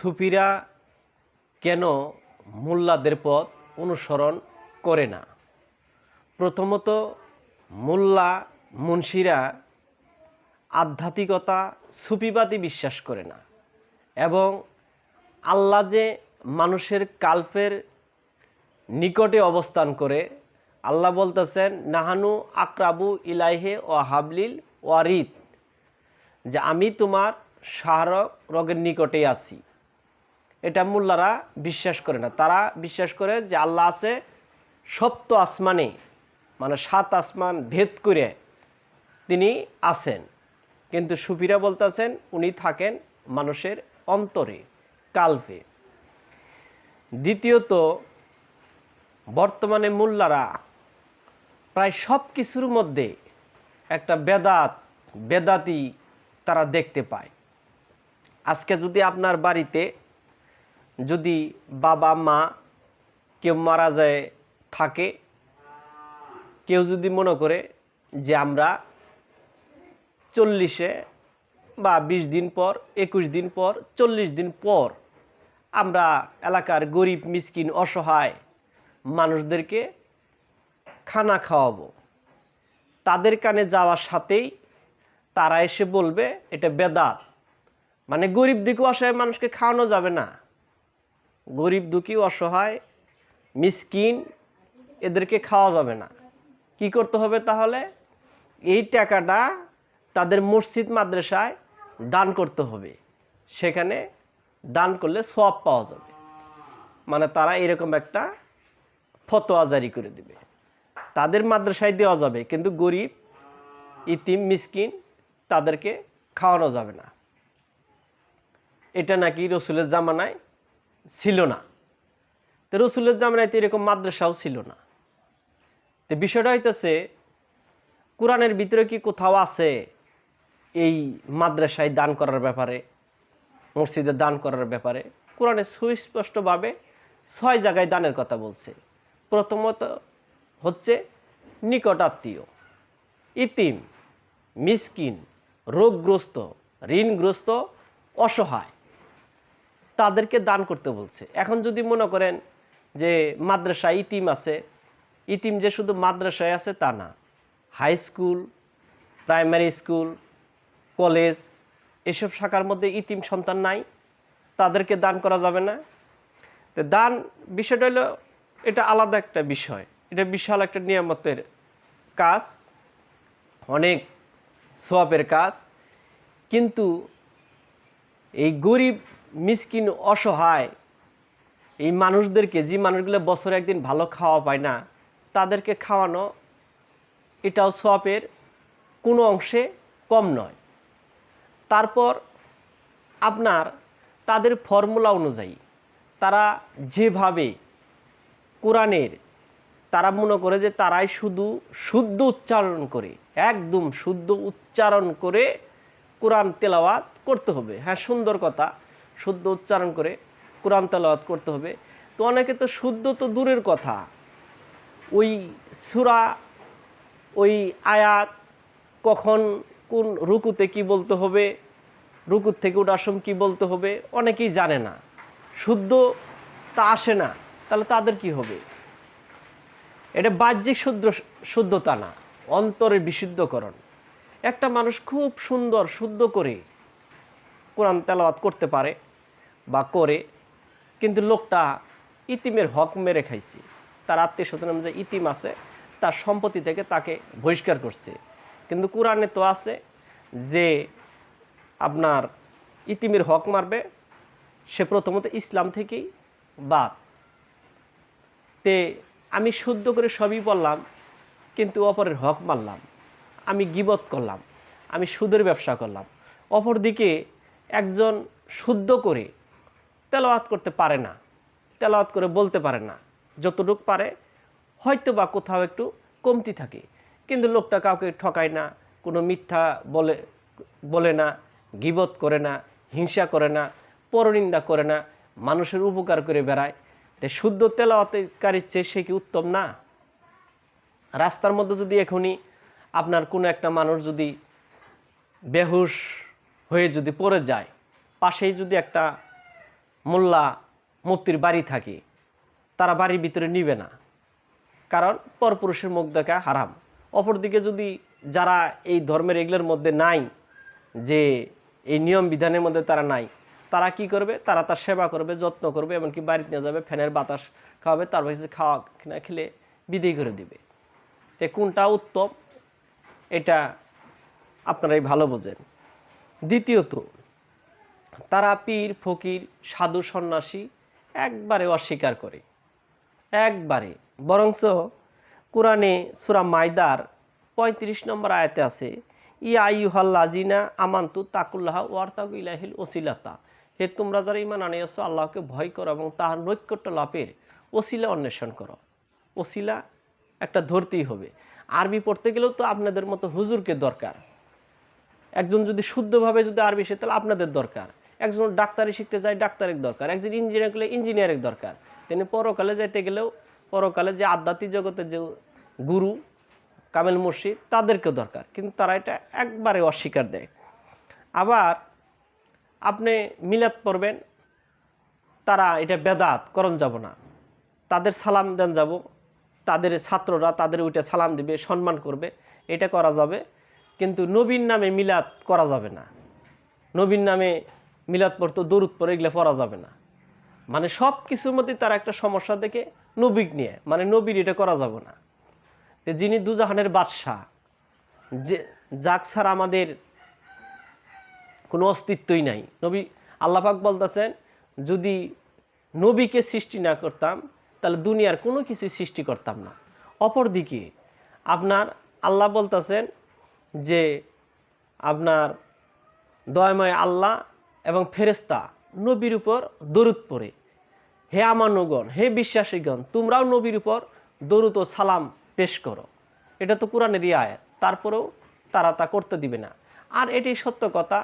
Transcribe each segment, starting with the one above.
সুফিরা কেন মোল্লাদের পথ অনুসরণ করে না? প্রথমত, মোল্লা, মুন্সিরা আধ্যাত্মিকতা, সুফিবাদী বিশ্বাস করে না এবং আল্লাহ যে মানুষের কাল্পের নিকটে অবস্থান করে, আল্লাহ বলতেছেন, নাহানু আকরাবু ইলাইহে ও হাবলিল ওয়ারিদ যে আমি তোমার শাহরক রগের নিকটে আছি। এটা মোল্লারা বিশ্বাস করে না। তারা বিশ্বাস করে যে আল্লাহ আছে সপ্ত আসমানে মানে সাত আসমান ভেদ করে তিনি আছেন। কিন্তু সুফিরা বলতেছেন, উনি থাকেন মানুষের অন্তরে কাল্পে দ্বিতীয়ত, বর্তমানে মোল্লারা প্রায় সব কিছুর মধ্যে একটা বেদাত বেদাতি তারা দেখতে পায়। আজকে যদি আপনার বাড়িতে যদি বাবা, মা কেউ মারা যায়, থাকে, কেউ যদি মনে করে যে আমরা চল্লিশে বা বিশ দিন পর, একুশ দিন পর, চল্লিশ দিন পর আমরা এলাকার গরিব, মিসকিন, অসহায় মানুষদেরকে খানা খাওয়াবো। তাদের কানে যাওয়ার সাথেই তারা এসে বলবে, এটা বেদাত। মানে গরিব দুঃখী অসহায় মানুষকে খাওয়ানো যাবে না। গরিব দুঃখী, অসহায়, মিসকিন, এদেরকে খাওয়া যাবে না। কি করতে হবে তাহলে? এই টাকাটা তাদের মসজিদ, মাদ্রাসায় দান করতে হবে। সেখানে দান করলে সব পাওয়া যাবে। মানে তারা এরকম একটা ফতোয়া জারি করে দিবে। তাদের মাদ্রাসায় দেওয়া যাবে, কিন্তু গরিব, ইতিম, মিসকিন তাদেরকে খাওয়ানো যাবে না। এটা নাকি রসুলের জামানায় ছিল না। তো রসুলের জামানায় তো এরকম মাদ্রাসাও ছিল না। তো বিষয়টা হইতেছে, কোরআনের ভিতরে কি কোথাও আছে এই মাদ্রাসায় দান করার ব্যাপারে, মসজিদে দান করার ব্যাপারে? কোরআনে সুস্পষ্টভাবে ছয় জায়গায় দানের কথা বলছে। প্রথমত হচ্ছে নিকটাত্মীয়, ইতিম, মিসকিন, রোগগ্রস্ত, ঋণগ্রস্ত, অসহায়। তাদেরকে দান করতে বলছে। এখন যদি মনে করেন যে মাদ্রাসায় ইতিম আছে, ইতিম যে শুধু মাদ্রাসায় আছে তা না, high school, primary school, college, এসব শাখার মধ্যে ইতিম সন্তান নাই, তাদেরকে দান করা যাবে না। তো দান বিষয়টা হলো, এটা আলাদা একটা বিষয়। এটা বিশাল একটা নিয়ামতের কাজ, অনেক সোয়াবের কাজ। কিন্তু এই গরিব মিসকিন অসহায়। এই মানুষদেরকে, যে মানুষগুলো বছরে একদিন ভালো খাওয়া পায় না, তাদেরকে খাওয়ানো এটাও সোয়াবের কোনো অংশে কম নয়। তারপর আপনার তাদের ফর্মুলা অনুযায়ী তারা যেভাবে কোরআনের, তারা মনে করে যে তারাই শুধু শুদ্ধ উচ্চারণ করে, একদম শুদ্ধ উচ্চারণ করে কোরআন তেলাওয়াত করতে হবে। হ্যাঁ সুন্দর কথা। শুদ্ধ উচ্চারণ করে কোরআন তেলাওয়াত করতে হবে। তো অনেকে তো শুদ্ধ তো দূরের কথা। ওই সুরা, ওই আয়াত কখন কোন রুকুতে কি বলতে হবে, রুকুর থেকে ওঠার সময় কী বলতে হবে, অনেকেই জানে না। শুদ্ধ তা আসে না, তাহলে তাদের কি হবে? এটা বাহ্যিক শুদ্ধ, শুদ্ধতা না অন্তরের বিশুদ্ধকরণ। একটা মানুষ খুব সুন্দর, শুদ্ধ করে কোরআন তেলাওয়াত করতে পারে। বা করে, কিন্তু লোকটা ইতিমের হক মেরে খাইছে। তার আত্মীয় স্বজন যে ইতিম আছে, তার সম্পত্তি থেকে তাকে বহিষ্কার করছে। কিন্তু কোরআনে তো আছে যে আপনার ইতিমের হক মারবে, সে প্রথমত ইসলাম থেকেই বাদ। তে আমি শুদ্ধ করে সবই বললাম, কিন্তু অপরের হক মারলাম আমি গিবত করলাম, আমি সুদের ব্যবসা করলাম। অপরদিকে একজন শুদ্ধ করে তেলাওয়াত করতে পারে না, তেলাওয়াত করে বলতে পারে না, যতটুকু পারে হয়তো বা কোথাও একটু কমতি থাকে। কিন্তু লোকটা কাউকে ঠকায় না, কোনো মিথ্যা বলে বলে না, গিবত করে না, হিংসা করে না, পরনিন্দা করে না, মানুষের উপকার করে বেড়ায়। শুদ্ধ তেলাওয়াতকারীর চেয়ে সে কি উত্তম না? রাস্তার মধ্যে যদি এখনই আপনার কোনো একটা মানুষ যদি বেহুশ হয়ে যদি পড়ে যায়, পাশেই যদি একটা মোল্লা মুক্তির বাড়ি থাকে, তারা বাড়ির ভিতরে নিবে না। কারণ পরপুরুষের মুখ দেখা হারাম। অপরদিকে যদি যারা এই ধর্মের এগুলোর মধ্যে নাই, যে এই নিয়ম বিধানের মধ্যে তারা নাই, তারা কি করবে? তারা তার সেবা করবে, যত্ন করবে, এমনকি বাড়িতে নিয়ে যাবে, ফ্যানের বাতাস খাওয়াবে তারপর হচ্ছে খাওয়া না খেলে বিদায় করে দিবে। তে কোনটা উত্তম? এটা আপনারাই ভালো বোঝেন। দ্বিতীয়ত তারা পীর ফকির, সাধু সন্ন্যাসী একবারে অস্বীকার করে। একবারে। বরংস কোরআনে সুরা মাইদার পঁয়ত্রিশ নম্বর আয়াতে আছে ই আইহাল্লাজিনা আমান্তু তাকুল্লাহ ওয়ার্তাকু ইলাহিল ওসিলাতা। হে তোমরা যারা ইমান আনিয়েছ আল্লাহকে ভয় করো এবং তাহার নৈকট্য লাভের ওসিলা অন্বেষণ করো। ওসিলা একটা ধরতেই হবে। আরবি পড়তে গেলেও তো আপনাদের মতো হুজুরকে দরকার। একজন যদি শুদ্ধভাবে যদি আরবি সে তাহলে আপনাদের দরকার। একজন ডাক্তারি শিখতে যায়, ডাক্তারের দরকার। একজন ইঞ্জিনিয়ার গেলে ইঞ্জিনিয়ারের দরকার। তিনি পরকালে যাইতে গেলেও, পরকালে যে আধ্যাত্মিক জগতের যে গুরু কামেল মুর্শিদ, তাদেরকেও দরকার। কিন্তু তারা এটা একবারে অস্বীকার দেয়। আবার আপনি মিলাদ পড়বেন, তারা এটা বেদাত, করণ যাব না। তাদের সালাম দেন যাব, তাদের ছাত্ররা তাদের ওইটা সালাম দিবে, সম্মান করবে, এটা করা যাবে। কিন্তু নবীন নামে মিলাদ করা যাবে না। নবীন নামে মিলাদ পড়তো, দরুদ পরে এগুলো পড়া যাবে না। মানে সব কিছুর মধ্যে তার একটা সমস্যা দেখে নবিক নিয়ে মানে নবীর এটা করা যাবে না। যে যিনি দুজাহানের বাদশাহ, যে যাক ছাড়া আমাদের কোনো অস্তিত্বই নাই। নবী আল্লাপাক বলতেছেন, যদি নবীকে সৃষ্টি না করতাম, তাহলে দুনিয়ার কোনো কিছু সৃষ্টি করতাম না। অপরদিকে আপনার আল্লাহ বলতেছেন যে আপনার দয়াময় আল্লাহ এবং ফেরেস্তা নবীর উপর দরুদ পড়ে। হে আমানুগণ হে বিশ্বাসীগণ, তোমরাও নবীর উপর দরুদ ও সালাম পেশ করো। এটা তো কোরআনেরই আয়াত, তারপরেও তারা তা করতে দিবে না। আর এটি সত্য কথা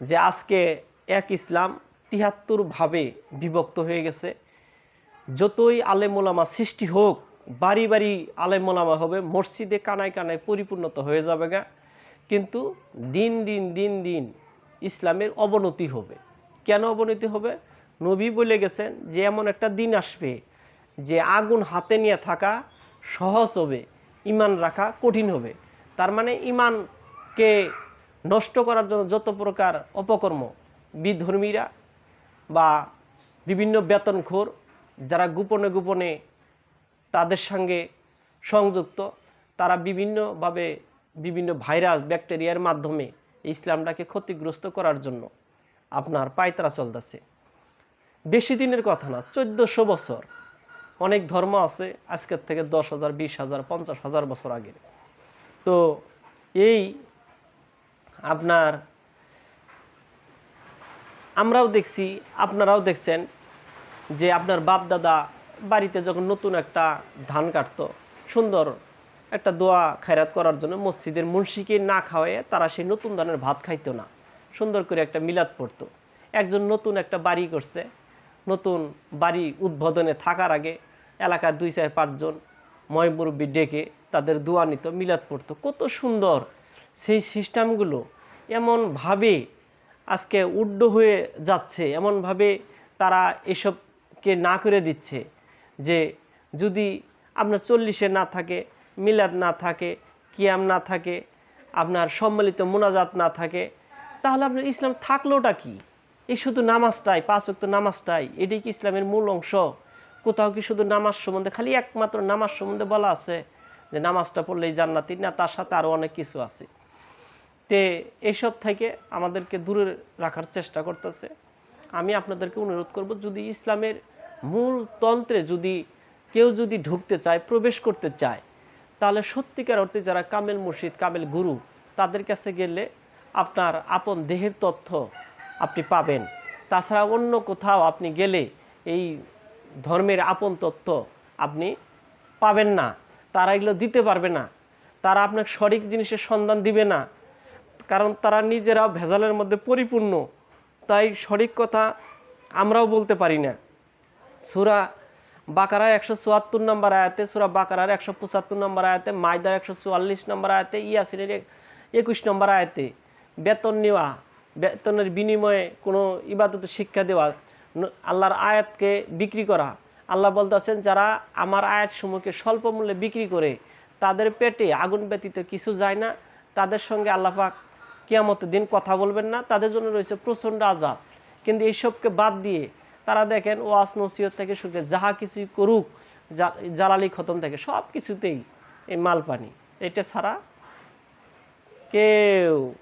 যে আজকে এক ইসলাম তিহাত্তরভাবে বিভক্ত হয়ে গেছে। যতই আলেমোলামা সৃষ্টি হোক, বাড়ি বাড়ি আলেমোলামা হবে, মসজিদে কানায় কানায় পরিপূর্ণতা হয়ে যাবে গা। কিন্তু দিন দিন দিন দিন ইসলামের অবনতি হবে। কেন অবনতি হবে? নবী বলে গেছেন যে এমন একটা দিন আসবে যে আগুন হাতে নিয়ে থাকা সহজ হবে, ইমান রাখা কঠিন হবে। তার মানে ইমানকে নষ্ট করার জন্য যত প্রকার অপকর্ম, বিধর্মীরা বা বিভিন্ন বেতনখোর যারা গোপনে গোপনে তাদের সঙ্গে সংযুক্ত, তারা বিভিন্নভাবে বিভিন্ন ভাইরাস, ব্যাকটেরিয়ার মাধ্যমে ইসলামটাকে ক্ষতিগ্রস্ত করার জন্য আপনার পায়তারা চলতেছে। বেশি দিনের কথা না, চোদ্দোশো বছর। অনেক ধর্ম আছে, আজকের থেকে দশ হাজার, বিশ হাজার, পঞ্চাশ হাজার বছর আগে তো এই আপনার, আমরাও দেখছি, আপনারাও দেখছেন যে আপনার বাপ দাদা বাড়িতে যখন নতুন একটা ধান কাটতো, সুন্দর একটা দোয়া খায়রাত করার জন্য মসজিদের মুন্সিকে না খাওয়াইয়ে তারা সেই নতুন ধানের ভাত খাইতো না। সুন্দর করে একটা মিলাদ পড়তো। একজন নতুন একটা বাড়ি করছে। নতুন বাড়ি উদ্বোধনে থাকার আগে এলাকার দুই চার পাঁচজন ময় মুরব্বী ডেকে তাদের দোয়া নিত, মিলাদ পড়তো। কত সুন্দর সেই সিস্টেমগুলো এমনভাবে আজকে উড্ড হয়ে যাচ্ছে, এমনভাবে তারা এসবকে না করে দিচ্ছে যে যদি আপনার চল্লিশে না থাকে মিলাদ না থাকে, কিয়াম না থাকে, আপনার সম্মিলিত মোনাজাত না থাকে, তাহলে আপনার ইসলাম থাকলোটা কি? এই শুধু নামাজটাই, পাঁচ ওয়াক্ত নামাজটাই এটাই কি ইসলামের মূল অংশ? কোথাও কি শুধু নামাজ সম্বন্ধে, খালি একমাত্র নামাজ সম্বন্ধে বলা আছে যে নামাজটা পড়লেই জান্নাতি? না, তার সাথে আরও অনেক কিছু আছে। তে এসব থেকে আমাদেরকে দূরে রাখার চেষ্টা করতেছে। আমি আপনাদেরকে অনুরোধ করব, যদি ইসলামের মূল তন্ত্রে যদি কেউ যদি ঢুকতে চায়, প্রবেশ করতে চায় তাহলে সত্যিকার অর্থে যারা কামেল মুর্শিদ, কামেল গুরু, তাদের কাছে গেলে আপনার আপন দেহের তথ্য আপনি পাবেন। তাছাড়া অন্য কোথাও আপনি গেলে এই ধর্মের আপন তথ্য আপনি পাবেন না। তারা এগুলো দিতে পারবে না। তারা আপনাকে সঠিক জিনিসের সন্ধান দিবে না। কারণ তারা নিজেরাও ভেজালের মধ্যে পরিপূর্ণ। তাই সঠিক কথা আমরাও বলতে পারি না। সুরা বাকারার একশো চুয়াত্তর নম্বর আয়াতে, সুরা বাকারার একশো পঁচাত্তর নম্বর আয়াতে মাইদার একশো চুয়াল্লিশ নম্বর আয়াতে, ইয়াসিনের এক- একুশ নম্বর আয়াতে, বেতন নেওয়া, বেতনের বিনিময়ে কোনো ইবাদত শিক্ষা দেওয়া আল্লাহর আয়াতকে বিক্রি করা। আল্লাহ বলতেছেন, যারা আমার আয়াত সমূহকে স্বল্প মূল্যে বিক্রি করে, তাদের পেটে আগুন ব্যতীত কিছু যায় না। তাদের সঙ্গে আল্লাপাক কিয়ামতের দিন কথা বলবেন না। তাদের জন্য রয়েছে প্রচণ্ড আজাব কিন্তু এইসবকে বাদ দিয়ে তারা দেখেন ওয়াস নসিহত থেকে সুখে যাহা কিছুই করুক জা- জালালি খতম থেকে সব কিছুতেই এই মাল পানি এটা ছাড়া কেউ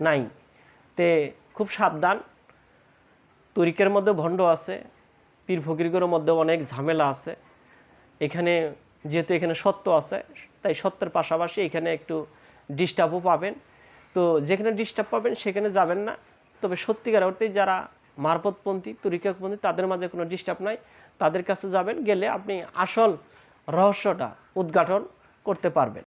নাই। তে খুব সাবধান। তরিকের মধ্যে ভণ্ড আছে, পীর ফকিরগুলোর মধ্যে অনেক ঝামেলা আছে। এখানে যেহেতু এখানে সত্য আছে, তাই সত্যের পাশাপাশি এখানে একটু ডিস্টার্বও পাবেন। তো যেখানে ডিস্টার্ব পাবেন, সেখানে যাবেন না। তবে সত্যিকার অর্থে যারা মারপথপন্থী তরিকাপন্থী তাদের মাঝে কোনো ডিস্টার্ব নাই। তাদের কাছে যাবেন, গেলে আপনি আসল রহস্যটা উদ্ঘাটন করতে পারবেন।